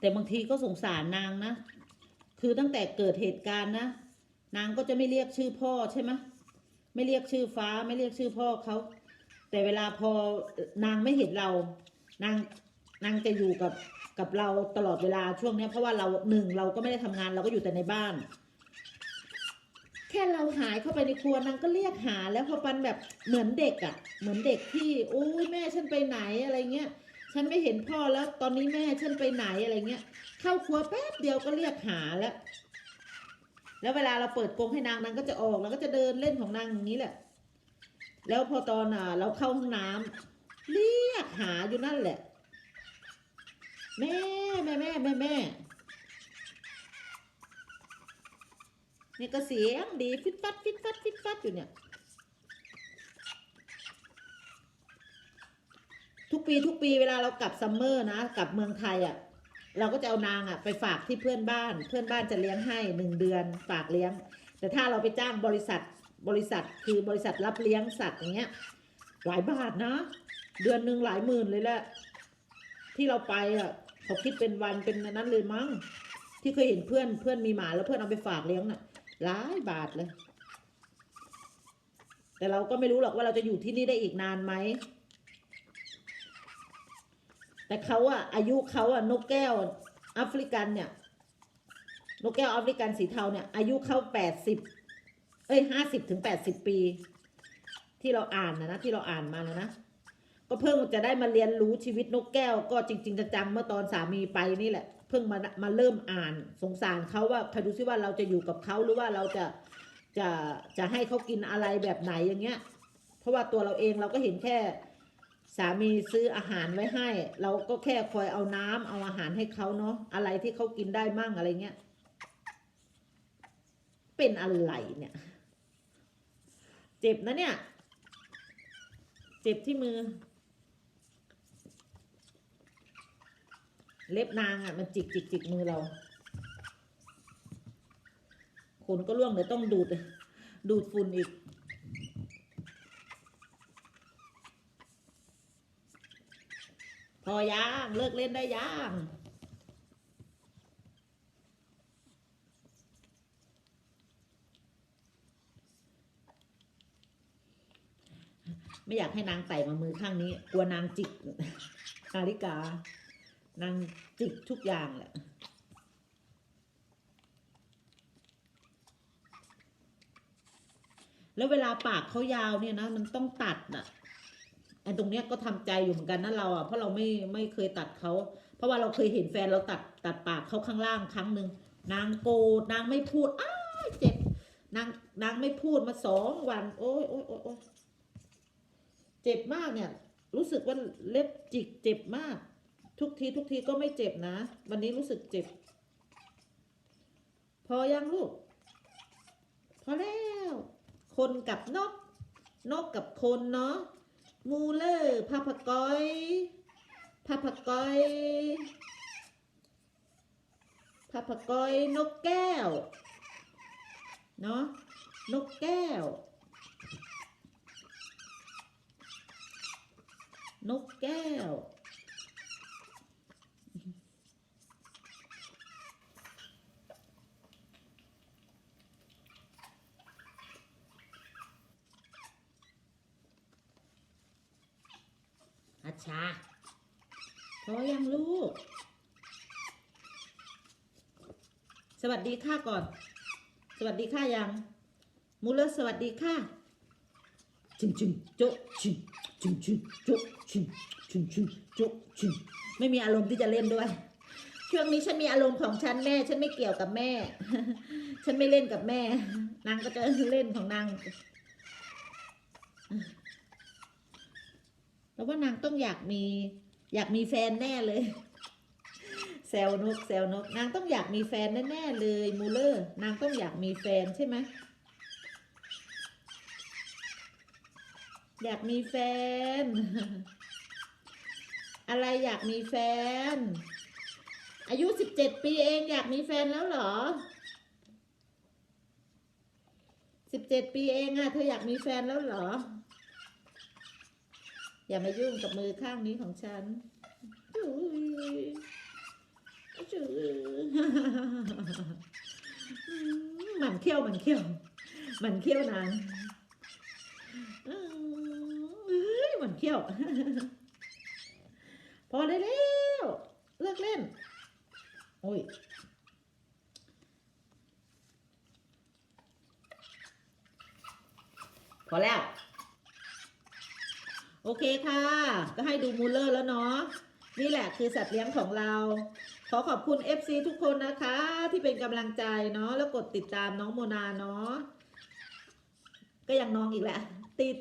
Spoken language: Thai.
แต่บางทีก็สงสารนางนะ คือตั้งแต่เกิดเหตุการณ์นะ นางก็จะไม่เรียกชื่อพ่อใช่ไหมไม่เรียกชื่อฟ้าไม่เรียกชื่อพ่อเขา แต่เวลาพอนางไม่เห็นเรา นางนางจะอยู่กับกับเราตลอดเวลาช่วงนี้เพราะว่าเราหนึ่งเราก็ไม่ได้ทำงานเราก็อยู่แต่ในบ้าน แค่เราหายเข้าไปในครัวนางก็เรียกหาแล้วพอปันแบบเหมือนเด็กอะ่ะ เหมือนเด็กที่โอ้ยแม่ฉันไปไหนอะไรเงี้ย ฉันไม่เห็นพ่อแล้วตอนนี้แม่ฉันไปไหนอะไรเงี้ย เข้าครัวแป๊บเดียวก็เรียกหาแล้ว แล้วเวลาเราเปิดกรงให้นางนางก็จะออกแล้วก็จะเดินเล่นของนางอย่างนี้แหละ แล้วพอตอนอะเราเข้าห้องน้ำเรียกหาอยู่นั่นแหละ แม่แม่แม่แม่แม่นี่ก็เสียงดีฟิตฟัดฟิตฟัดฟิตฟัดอยู่เนี่ย ทุกปีทุกปีเวลาเรากลับซัมเมอร์นะกลับเมืองไทยอะ่ะเราก็จะเอานางอะ่ะไปฝากที่เพื่อนบ้าน เพื่อนบ้านจะเลี้ยงให้หนึ่งเดือนฝากเลี้ยง แต่ถ้าเราไปจ้างบริษัทบริษัทคือบริษัทรับเลี้ยงสัตว์อย่างเงี้ยหลายบาทนะ เดือนหนึ่งหลายหมื่นเลยแหละที่เราไปอะเขาคิดเป็นวันเป็นนนั้นเลยมั้ง ที่เคยเห็นเพื่อนเพื่อนมีหมาแล้วเพื่อนเอาไปฝากเลี้ยงน่ะหลายบาทเลย แต่เราก็ไม่รู้หรอกว่าเราจะอยู่ที่นี่ได้อีกนานไหม แต่เขาอะอายุเขาอะนกแก้วแอฟริกันเนี่ย นกแก้วแอฟริกันสีเทาเนี่ย อายุเขาแปดสิบเอ้ยห้าสิบถึงแปดสิบปี ที่เราอ่านนะนะที่เราอ่านมานะนะก็เพิ่งจะได้มาเรียนรู้ชีวิตนกแก้ว ก็จริง ๆจังๆเมื่อตอนสามีไปนี่แหละ เพิ่งมามาเริ่มอ่านสงสารเขาว่าคอยดูซิว่าเราจะอยู่กับเขาหรือว่าเราจะจะจะให้เขากินอะไรแบบไหนอย่างเงี้ย เพราะว่าตัวเราเองเราก็เห็นแค่ สามีซื้ออาหารไว้ให้ เราก็แค่คอยเอาน้ำเอาอาหารให้เขาเนาะอะไรที่เขากินได้มั่งอะไรเงี้ย เป็นอะไรเนี่ย เจ็บนะเนี่ย เจ็บที่มือ เล็บนางอะ่ะ มันจิกจิกจิกมือเราขนก็ร่วงเดี๋ยวต้องดูด ดูดฝุ่นอีก พอย่างเลิกเล่นได้ย่างไม่อยากให้นางไต่มามือข้างนี้ กลัวนางจิกนาฬิกา นางจิกทุกอย่างแหละแล้วเวลาปากเขายาวเนี่ยนะ มันต้องตัดอะ อ้ตรงเนี้ยก็ทำใจอยู่เหมือนกันนะเราอะเพราะเราไม่ไม่เคยตัดเขาเพราะว่าเราเคยเห็นแฟนเราตัดตัดปากเขาข้างล่างครั้งหนึ่งนางโกนางไม่พูดอ้าเจ็บนางนางไม่พูดมาสองวัน โอ้ยโอ้ยโอ้ยเจ็บมากเนี่ย รู้สึกว่าเล็บจิกเจ็บมาก ทุกทีทุกทีก็ไม่เจ็บนะ วันนี้รู้สึกเจ็บ พอยังลูก พอแล้ว คนกับนก นกกับคนเนาะ มูเลอร์พาพกอยพาพกก้อยพาพกก้อยนกแก้ว เนาะนกแก้ว นกแก้ว ชาพอยังลูก สวัสดีค่ะก่อน สวัสดีค่ะยังมูเลอร์สวัสดีค่ะชิงชิงโจะชิงชิงชิงโจะชิงชิงชิงโจะชิงไม่มีอารมณ์ที่จะเล่นด้วย ช่วงนี้ฉันมีอารมณ์ของฉันแม่ ฉันไม่เกี่ยวกับแม่ ฉันไม่เล่นกับแม่ นางก็จะเล่นของนาง แล้วว่านางต้องอยากมี อยากมีแฟนแน่เลยแซวนกแซวนก นางต้องอยากมีแฟนแน่ๆเลยมูเลอร์นางต้องอยากมีแฟนใช่ไหมอยากมีแฟน อะไรอยากมีแฟน อายุสิบเจ็ดปีเองอยากมีแฟนแล้วเหรอสิบเจ็ดปีเองอะเธออยากมีแฟนแล้วเหรอ อย่ามายุ่งกับมือข้างนี้ของฉันอุ๊ยจือหมันเขี้ยวมันเขี้ยวมันเขี้ยวนางอืมเอ้ยมันเขี้ยว พอได้แล้วเลิกเล่น โอ้ยพอแล้ว โอเคค่ะ ก็ให้ดูมูลเลอร์แล้วเนาะนี่แหละคือสัตว์เลี้ยงของเรา ขอขอบคุณ FC ทุกคนนะคะ ที่เป็นกำลังใจเนาะแล้วกดติดตามน้องโมนาเนาะก็ยังน้องอีกแหละ ติด